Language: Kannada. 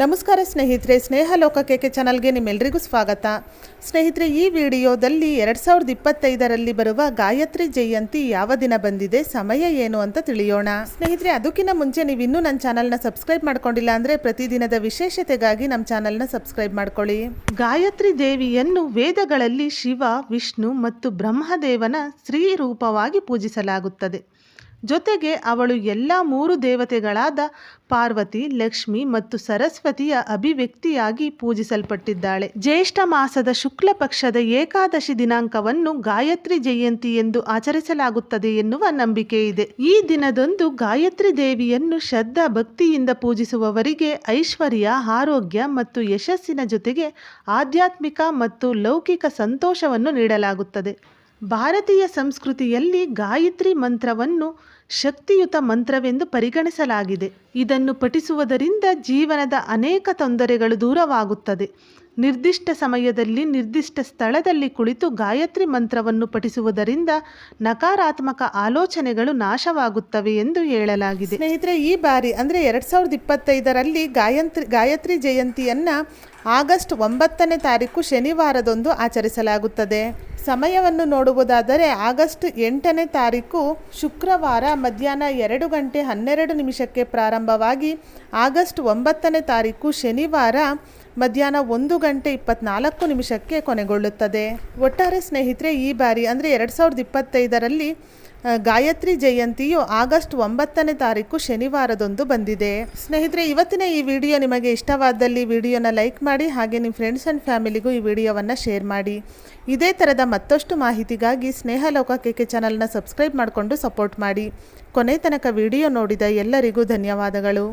ನಮಸ್ಕಾರ ಸ್ನೇಹಿತರೆ ಸ್ನೇಹ ಲೋಕಕ್ಕೆ ಚಾನಲ್ಗೆ ನಿಮ್ಮೆಲ್ಲರಿಗೂ ಸ್ವಾಗತ. ಸ್ನೇಹಿತರೆ, ಈ ವಿಡಿಯೋದಲ್ಲಿ ಎರಡು ಸಾವಿರದ ಇಪ್ಪತ್ತೈದರಲ್ಲಿ ಬರುವ ಗಾಯತ್ರಿ ಜಯಂತಿ ಯಾವ ದಿನ ಬಂದಿದೆ, ಸಮಯ ಏನು ಅಂತ ತಿಳಿಯೋಣ. ಸ್ನೇಹಿತರೆ, ಅದಕ್ಕಿಂತ ಮುಂಚೆ ನೀವು ಇನ್ನೂ ನನ್ನ ಚಾನಲ್ನ ಸಬ್ಸ್ಕ್ರೈಬ್ ಮಾಡ್ಕೊಂಡಿಲ್ಲ ಅಂದರೆ ಪ್ರತಿದಿನದ ವಿಶೇಷತೆಗಾಗಿ ನಮ್ಮ ಚಾನಲ್ನ ಸಬ್ಸ್ಕ್ರೈಬ್ ಮಾಡ್ಕೊಳ್ಳಿ. ಗಾಯತ್ರಿ ದೇವಿಯನ್ನು ವೇದಗಳಲ್ಲಿ ಶಿವ, ವಿಷ್ಣು ಮತ್ತು ಬ್ರಹ್ಮದೇವನ ಸ್ತ್ರೀ ರೂಪವಾಗಿ ಪೂಜಿಸಲಾಗುತ್ತದೆ. ಜೊತೆಗೆ ಅವಳು ಎಲ್ಲ ಮೂರು ದೇವತೆಗಳಾದ ಪಾರ್ವತಿ, ಲಕ್ಷ್ಮಿ ಮತ್ತು ಸರಸ್ವತಿಯ ಅಭಿವ್ಯಕ್ತಿಯಾಗಿ ಪೂಜಿಸಲ್ಪಟ್ಟಿದ್ದಾಳೆ. ಜ್ಯೇಷ್ಠ ಮಾಸದ ಶುಕ್ಲ ಪಕ್ಷದ ಏಕಾದಶಿ ದಿನಾಂಕವನ್ನು ಗಾಯತ್ರಿ ಜಯಂತಿ ಎಂದು ಆಚರಿಸಲಾಗುತ್ತದೆ ಎನ್ನುವ ನಂಬಿಕೆ ಇದೆ. ಈ ದಿನದಂದು ಗಾಯತ್ರಿ ದೇವಿಯನ್ನು ಶ್ರದ್ಧಾ ಭಕ್ತಿಯಿಂದ ಪೂಜಿಸುವವರಿಗೆ ಐಶ್ವರ್ಯ, ಆರೋಗ್ಯ ಮತ್ತು ಯಶಸ್ಸಿನ ಜೊತೆಗೆ ಆಧ್ಯಾತ್ಮಿಕ ಮತ್ತು ಲೌಕಿಕ ಸಂತೋಷವನ್ನು ನೀಡಲಾಗುತ್ತದೆ. ಭಾರತೀಯ ಸಂಸ್ಕೃತಿಯಲ್ಲಿ ಗಾಯತ್ರಿ ಮಂತ್ರವನ್ನು ಶಕ್ತಿಯುತ ಮಂತ್ರವೆಂದು ಪರಿಗಣಿಸಲಾಗಿದೆ. ಇದನ್ನು ಪಠಿಸುವುದರಿಂದ ಜೀವನದ ಅನೇಕ ತೊಂದರೆಗಳು ದೂರವಾಗುತ್ತದೆ. ನಿರ್ದಿಷ್ಟ ಸಮಯದಲ್ಲಿ, ನಿರ್ದಿಷ್ಟ ಸ್ಥಳದಲ್ಲಿ ಕುಳಿತು ಗಾಯತ್ರಿ ಮಂತ್ರವನ್ನು ಪಠಿಸುವುದರಿಂದ ನಕಾರಾತ್ಮಕ ಆಲೋಚನೆಗಳು ನಾಶವಾಗುತ್ತವೆ ಎಂದು ಹೇಳಲಾಗಿದೆ. ಸ್ನೇಹಿತರೆ, ಈ ಬಾರಿ ಅಂದರೆ ಎರಡು ಸಾವಿರದ ಇಪ್ಪತ್ತೈದರಲ್ಲಿ ಗಾಯತ್ರಿ ಗಾಯತ್ರಿ ಜಯಂತಿಯನ್ನು ಆಗಸ್ಟ್ ಒಂಬತ್ತನೇ ತಾರೀಕು ಶನಿವಾರದಂದು ಆಚರಿಸಲಾಗುತ್ತದೆ. ಸಮಯವನ್ನು ನೋಡುವುದಾದರೆ ಆಗಸ್ಟ್ ಎಂಟನೇ ತಾರೀಕು ಶುಕ್ರವಾರ ಮಧ್ಯಾಹ್ನ ಎರಡು ಗಂಟೆ ಹನ್ನೆರಡು ನಿಮಿಷಕ್ಕೆ ಪ್ರಾರಂಭವಾಗಿ ಆಗಸ್ಟ್ ಒಂಬತ್ತನೇ ತಾರೀಕು ಶನಿವಾರ ಮಧ್ಯಾಹ್ನ ಒಂದು ಗಂಟೆ ಇಪ್ಪತ್ನಾಲ್ಕು ನಿಮಿಷಕ್ಕೆ ಕೊನೆಗೊಳ್ಳುತ್ತದೆ. ಒಟ್ಟಾರೆ ಸ್ನೇಹಿತರೆ, ಈ ಬಾರಿ ಅಂದರೆ ಎರಡು ಸಾವಿರದ ಇಪ್ಪತ್ತೈದರಲ್ಲಿ ಗಾಯತ್ರಿ ಜಯಂತಿಯು ಆಗಸ್ಟ್ ಒಂಬತ್ತನೇ ತಾರೀಕು ಶನಿವಾರದಂದು ಬಂದಿದೆ. ಸ್ನೇಹಿತರೆ, ಇವತ್ತಿನ ಈ ವಿಡಿಯೋ ನಿಮಗೆ ಇಷ್ಟವಾದಲ್ಲಿ ವಿಡಿಯೋನ ಲೈಕ್ ಮಾಡಿ, ಹಾಗೆ ನಿಮ್ಮ ಫ್ರೆಂಡ್ಸ್ ಆ್ಯಂಡ್ ಫ್ಯಾಮಿಲಿಗೂ ಈ ವಿಡಿಯೋವನ್ನು ಶೇರ್ ಮಾಡಿ. ಇದೇ ಥರದ ಮತ್ತಷ್ಟು ಮಾಹಿತಿಗಾಗಿ ಸ್ನೇಹ ಲೋಕ ಕೆ ಚಾನಲ್ನ ಸಬ್ಸ್ಕ್ರೈಬ್ ಮಾಡಿಕೊಂಡು ಸಪೋರ್ಟ್ ಮಾಡಿ. ಕೊನೆ ತನಕ ವಿಡಿಯೋ ನೋಡಿದ ಎಲ್ಲರಿಗೂ ಧನ್ಯವಾದಗಳು.